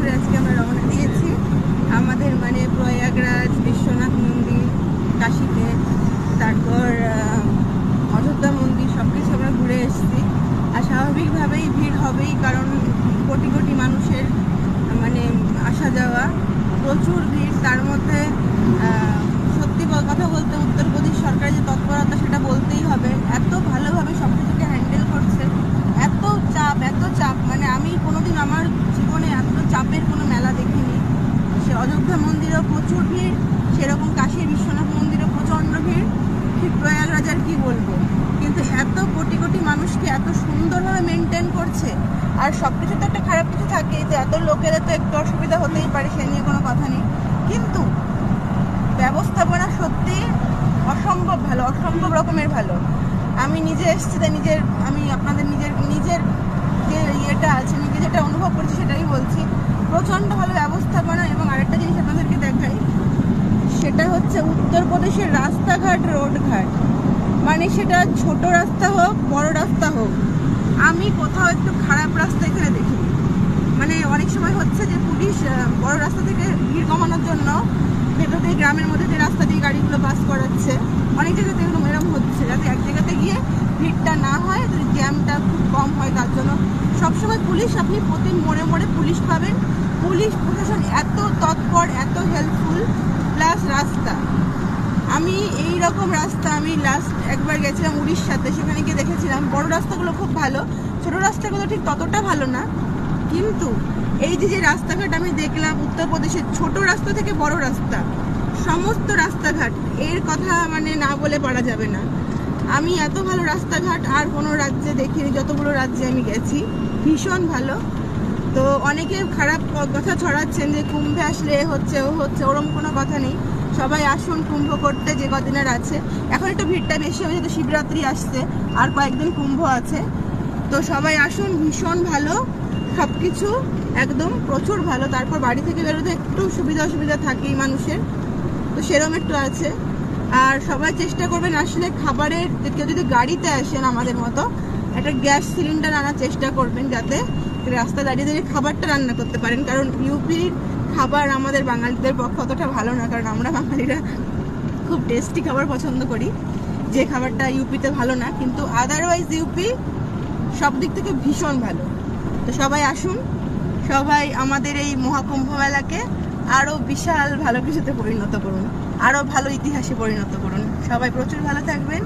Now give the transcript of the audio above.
করে আজকে আমরা রওনা দিয়েছি। আমাদের মানে প্রয়াগরাজ, বিশ্বনাথ মন্দির, কাশীতে, তারপর অযোধ্যা মন্দির সব কিছু আমরা ঘুরে এসেছি। আর স্বাভাবিকভাবেই ভিড় হবেই, কারণ কোটি কোটি মানুষের মানে আসা যাওয়া, প্রচুর ভিড়। তার মধ্যে সত্যি কথা বলতে উত্তরপ্রদেশ সরকারের যে তৎপরতা, সেটা বলতেই হবে। এত ভালোভাবে সব কিছুকে হ্যান্ডেল করছে। এত চাপ এত চাপ। মানে আমি কোনোদিন আমার অযোধ্যা মন্দিরেও প্রচুর ভিড়, সেরকম কাশী বিশ্বনাথ মন্দিরেও প্রচণ্ড ভিড়। প্রয়াগরাজার কি বলব? কিন্তু এত কোটি কোটি মানুষকে এত সুন্দরভাবে মেনটেন করছে? আর সব কিছু তো একটা খারাপ কিছু থাকে যে এত লোকেরা তো একটু অসুবিধা হতেই পারে, সে নিয়ে কোনো কথা নেই। কিন্তু ব্যবস্থাপনা সত্যি অসম্ভব ভালো, অসম্ভব রকমের ভালো। আমি নিজে এসেছি, তাই নিজের, আমি আপনাদের নিজের নিজের যে ইয়েটা আছে, নিজে যেটা অনুভব করছি সেটাই বলছি। প্রচণ্ড ভালো ব্যবস্থাপনা সেটা হচ্ছে উত্তরপ্রদেশের রাস্তাঘাট, রোডঘাট। মানে সেটা ছোট রাস্তা হোক, বড় রাস্তা হোক, আমি কোথাও একটু খারাপ রাস্তা এখানে দেখিনি। মানে অনেক সময় হচ্ছে যে পুলিশ বড় রাস্তা থেকে ভিড় কমানোর জন্য ভেতর গ্রামের মধ্যে যে রাস্তা দিয়ে গাড়িগুলো পাস করাচ্ছে, অনেক জায়গাতে এরকম এরকম হচ্ছে যাতে এক জায়গাতে গিয়ে ভিড়টা না হয় জ্যামটা খুব কম হয় তার জন্য। সবসময় পুলিশ, আপনি প্রতি মোড়ে মোড়ে পুলিশ পাবেন। পুলিশ প্রশাসন এত তৎপর, এত হেল্পফুল প্লাস রাস্তা। আমি এই রকম রাস্তা আমি লাস্ট একবার গেছিলাম উড়িষ্যাতে, সেখানে গিয়ে দেখেছিলাম বড় রাস্তাগুলো খুব ভালো, ছোট রাস্তাগুলো ঠিক ততটা ভালো না, কিন্তু এই যে যে রাস্তাঘাট আমি দেখলাম উত্তরপ্রদেশের ছোট রাস্তা থেকে বড় রাস্তা, সমস্ত রাস্তাঘাট, এর কথা মানে না বলে পারা যাবে না। আমি এত ভালো রাস্তাঘাট আর কোনো রাজ্যে দেখিনি, যতগুলো রাজ্যে আমি গেছি, ভীষণ ভালো। তো অনেকে খারাপ কথা ছড়াচ্ছেন যে কুম্ভে আসলে হচ্ছে, ও হচ্ছে, ওরম কোনো কথা নেই। সবাই আসুন কুম্ভ করতে যে কদিনের আছে। এখন একটু ভিড়টা বেশি হবে যেহেতু শিবরাত্রি আসছে, আর কয়েকদিন কুম্ভ আছে। তো সবাই আসুন, ভীষণ ভালো সব কিছু একদম প্রচুর ভালো। তারপর বাড়ি থেকে বেরোতে একটু সুবিধা অসুবিধা থাকেই মানুষের। তো সেরকম একটু আছে। আর সবাই চেষ্টা করবেন আসলে খাবারের, কেউ যদি গাড়িতে আসেন আমাদের মতো, একটা গ্যাস সিলিন্ডার আনার চেষ্টা করবেন যাতে রাস্তা দাঁড়িয়ে দাঁড়িয়ে খাবারটা রান্না করতে পারেন। কারণ ইউপির খাবার আমাদের বাঙালিদের পক্ষে অতটা ভালো না, কারণ আমরা বাঙালিরা খুব টেস্টি খাবার পছন্দ করি। যে খাবারটা ইউপিতে ভালো না, কিন্তু আদারওয়াইজ ইউপি সব দিক থেকে ভীষণ ভালো। তো সবাই আসুন, সবাই আমাদের এই মহাকুম্ভ মেলাকে আরও বিশাল ভালো কিছুতে পরিণত করুন, আরও ভালো ইতিহাসে পরিণত করুন। সবাই প্রচুর ভালো থাকবেন।